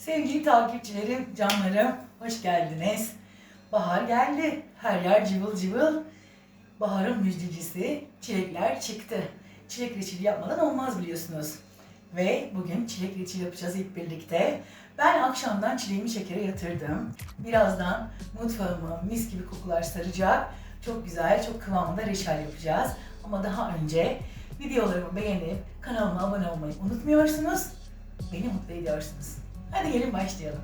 Sevgili takipçilerim, canlarım, hoş geldiniz. Bahar geldi. Her yer cıvıl cıvıl. Baharın müjdecisi çilekler çıktı. Çilek reçeli yapmadan olmaz biliyorsunuz. Ve bugün çilek reçeli yapacağız hep birlikte. Ben akşamdan çileğimi şekere yatırdım. Birazdan mutfağımı mis gibi kokular saracak. Çok güzel, çok kıvamında reçel yapacağız. Ama daha önce videolarımı beğenip kanalıma abone olmayı unutmuyorsunuz. Beni mutlu ediyorsunuz. Hadi gelin başlayalım.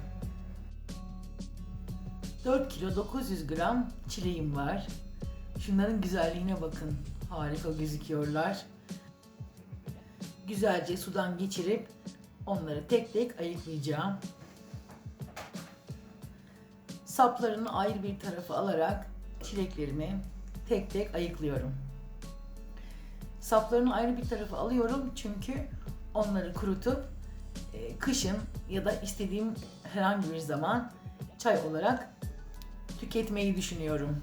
4 kilo 900 gram çileğim var. Şunların güzelliğine bakın. Harika gözüküyorlar. Güzelce sudan geçirip onları tek tek ayıklayacağım. Saplarını ayrı bir tarafa alarak çileklerimi tek tek ayıklıyorum. Saplarını ayrı bir tarafa alıyorum çünkü onları kurutup kışın ya da istediğim herhangi bir zaman çay olarak tüketmeyi düşünüyorum.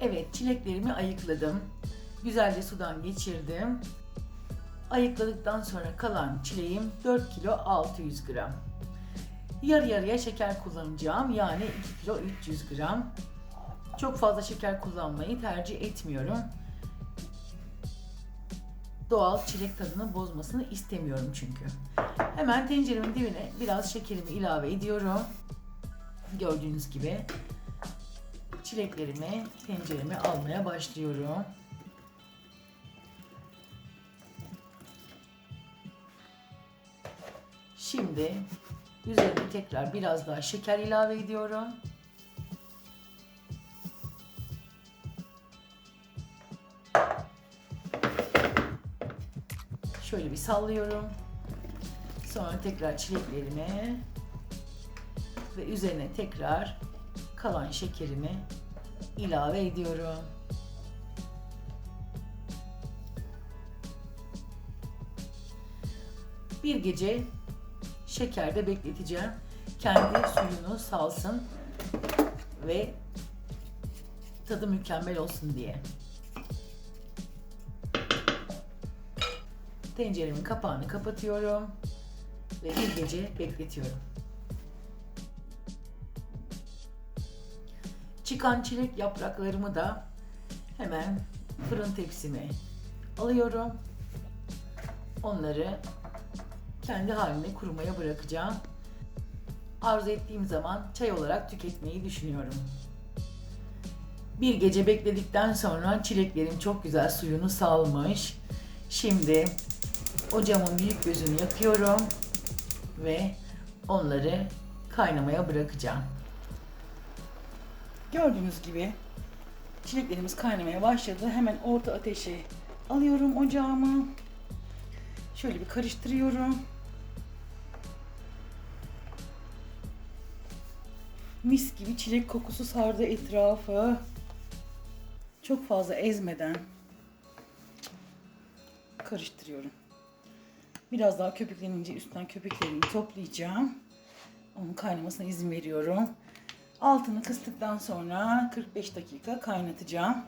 Evet, çileklerimi ayıkladım. Güzelce sudan geçirdim. Ayıkladıktan sonra kalan çileğim 4 kilo 600 gram. Yarı yarıya şeker kullanacağım. Yani 2 kilo 300 gram. Çok fazla şeker kullanmayı tercih etmiyorum. Doğal çilek tadını bozmasını istemiyorum çünkü. Hemen tenceremin dibine biraz şekerimi ilave ediyorum. Gördüğünüz gibi çileklerimi tencereme almaya başlıyorum. Şimdi üzerine tekrar biraz daha şeker ilave ediyorum. Sallıyorum. Sonra tekrar çileklerimi ve üzerine tekrar kalan şekerimi ilave ediyorum. Bir gece şekerde bekleteceğim. Kendi suyunu salsın ve tadı mükemmel olsun diye. Tenceremin kapağını kapatıyorum ve bir gece bekletiyorum. Çıkan çilek yapraklarımı da hemen fırın tepsime alıyorum. Onları kendi haline kurumaya bırakacağım. Arzu ettiğim zaman çay olarak tüketmeyi düşünüyorum. Bir gece bekledikten sonra çileklerim çok güzel suyunu salmış. Şimdi ocağımın büyük gözünü yakıyorum ve onları kaynamaya bırakacağım. Gördüğünüz gibi çileklerimiz kaynamaya başladı. Hemen orta ateşe alıyorum ocağımı. Şöyle bir karıştırıyorum. Mis gibi çilek kokusu sardı etrafı. Çok fazla ezmeden karıştırıyorum. Biraz daha köpüklenince üstten köpüklerini toplayacağım. Onun kaynamasına izin veriyorum. Altını kıstıktan sonra 45 dakika kaynatacağım.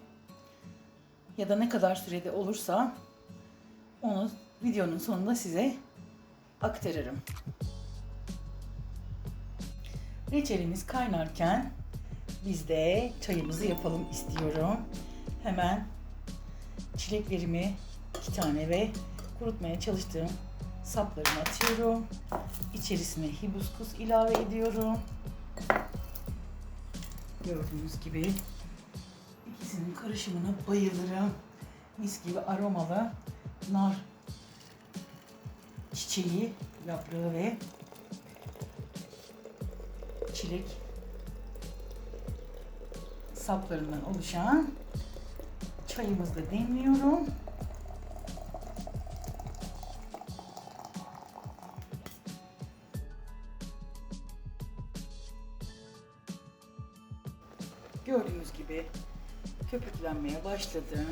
Ya da ne kadar sürede olursa onu videonun sonunda size aktarırım. Reçelimiz kaynarken biz de çayımızı yapalım istiyorum. Hemen çileklerimi iki tane ve kurutmaya çalıştığım saplarını atıyorum. İçerisine hibiskus ilave ediyorum. Gördüğünüz gibi ikisinin karışımına bayılırım. Mis gibi aromalı nar çiçeği, yaprağı ve çilek saplarından oluşan çayımızı da demliyorum. Gördüğünüz gibi köpüklenmeye başladı.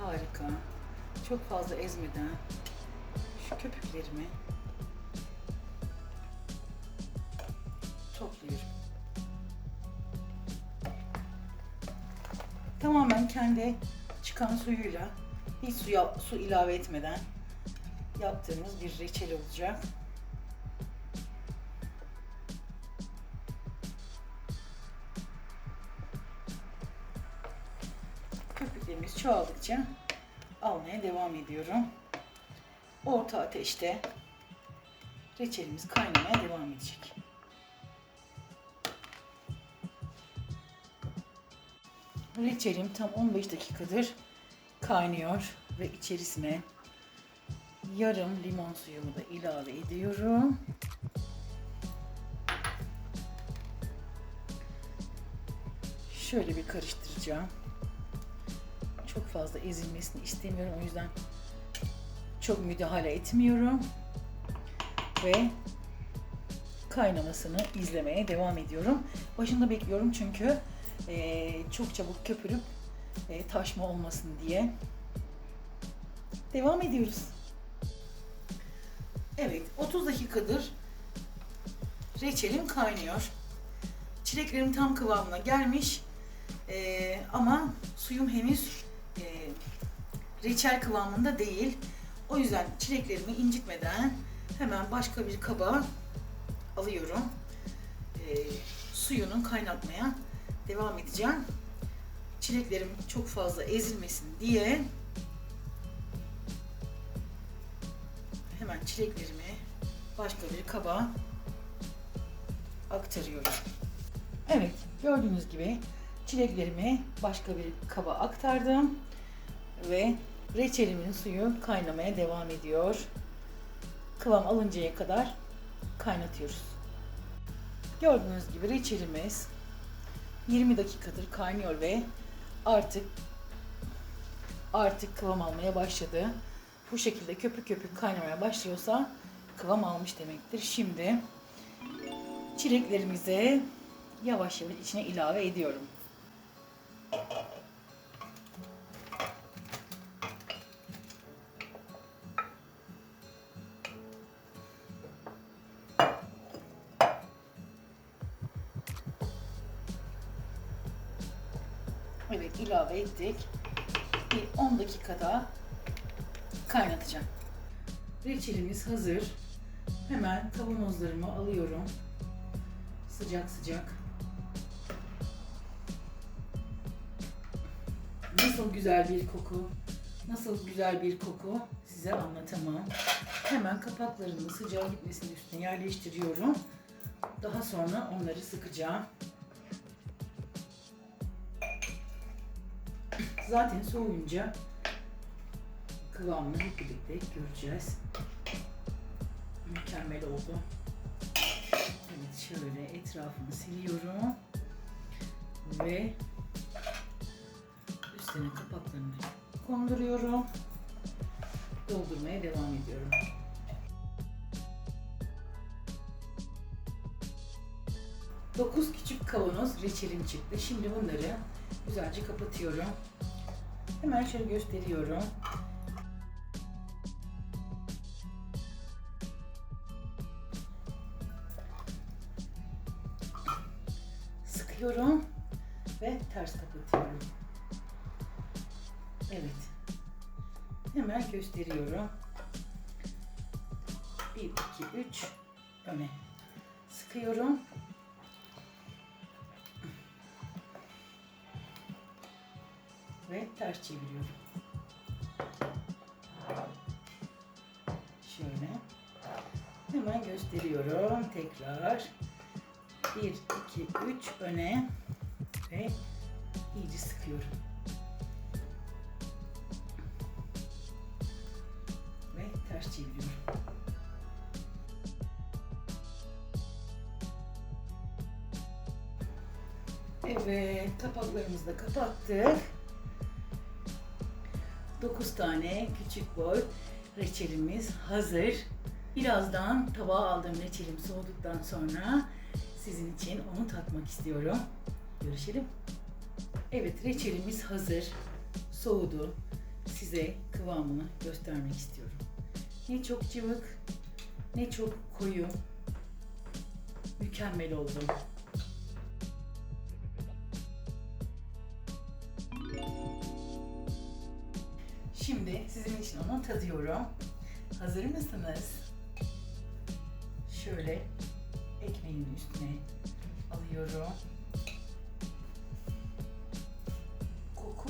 Harika. Çok fazla ezmeden şu köpüklerimi topluyorum. Tamamen kendi çıkan suyuyla hiç suya, su ilave etmeden yaptığımız bir reçel olacak. Çoğaldıkça almaya devam ediyorum. Orta ateşte reçelimiz kaynamaya devam edecek. Reçelim tam 15 dakikadır kaynıyor ve içerisine yarım limon suyumu da ilave ediyorum. Şöyle bir karıştıracağım. Fazla ezilmesini istemiyorum. O yüzden çok müdahale etmiyorum. Ve kaynamasını izlemeye devam ediyorum. Başında bekliyorum çünkü eee, çok çabuk köpürüp eee, taşma olmasın diye. Devam ediyoruz. Evet, 30 dakikadır reçelim kaynıyor. Çileklerim tam kıvamına gelmiş. Eee, ama suyum henüz reçel kıvamında değil. O yüzden çileklerimi incitmeden hemen başka bir kaba alıyorum. Eee suyunu kaynatmaya devam edeceğim. Çileklerim çok fazla ezilmesin diye hemen çileklerimi başka bir kaba aktarıyorum. Evet, gördüğünüz gibi çileklerimi başka bir kaba aktardım ve reçelimin suyu kaynamaya devam ediyor. Kıvam alıncaya kadar kaynatıyoruz. Gördüğünüz gibi reçelimiz 20 dakikadır kaynıyor ve artık artık kıvam almaya başladı. Bu şekilde köpük köpük kaynamaya başlıyorsa kıvam almış demektir. Şimdi çileklerimize yavaş yavaş içine ilave ediyorum. İlave ettik. Bir 10 dakikada kaynatacağım. Reçelimiz hazır. Hemen kavanozlarımı alıyorum. Sıcak sıcak. Nasıl güzel bir koku, nasıl güzel bir koku size anlatamam. Hemen kapaklarını sıcağı gitmesinin üstüne yerleştiriyorum. Daha sonra onları sıkacağım. Zaten soğuyunca kıvamını hep birlikte göreceğiz. Mükemmel oldu. Evet şöyle etrafını siliyorum. Ve üstüne kapaklarını konduruyorum. Doldurmaya devam ediyorum. Dokuz küçük kavanoz reçelim çıktı. Şimdi bunları güzelce kapatıyorum. Hemen şöyle gösteriyorum. Sıkıyorum ve ters kapatıyorum. Evet. Hemen gösteriyorum. 1, 2, 3 öne. Sıkıyorum. Ve ters çeviriyorum. Şöyle. Hemen gösteriyorum tekrar. 1, 2, 3 öne ve iyice sıkıyorum. Ve ters çeviriyorum. Evet, kapaklarımızı da kapattık. 9 tane küçük boy reçelimiz hazır. Birazdan tabağa aldığım reçelim soğuduktan sonra sizin için onu tatmak istiyorum. Görüşelim. Evet reçelimiz hazır. Soğudu. Size kıvamını göstermek istiyorum. Ne çok cıvık, ne çok koyu. Mükemmel oldu. Sizin için onu tadıyorum. Hazır mısınız? Şöyle ekmeğimin üstüne alıyorum. Koku,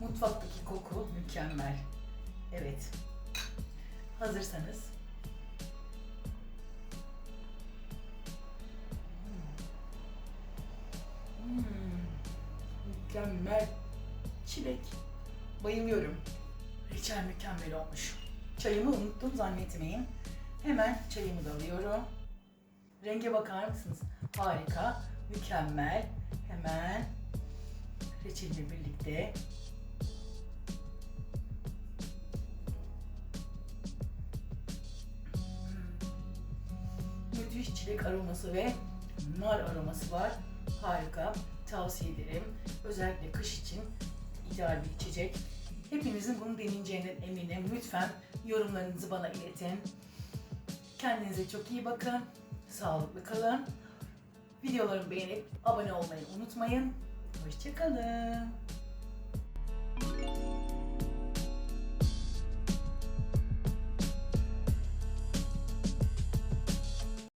mutfaktaki koku mükemmel. Evet. Hazırsanız Bayılıyorum. Reçel mükemmel olmuş. Çayımı unuttum zannetmeyin. Hemen çayımı da alıyorum. Renge bakar mısınız? Harika, mükemmel. Hemen reçelimle birlikte müthiş çilek aroması ve nar aroması var. Harika. Tavsiye ederim. Özellikle kış için ideal bir içecek. Hepinizin bunu deneyeceğinden eminim. Lütfen yorumlarınızı bana iletin. Kendinize çok iyi bakın. Sağlıklı kalın. Videolarımı beğenip abone olmayı unutmayın. Hoşçakalın.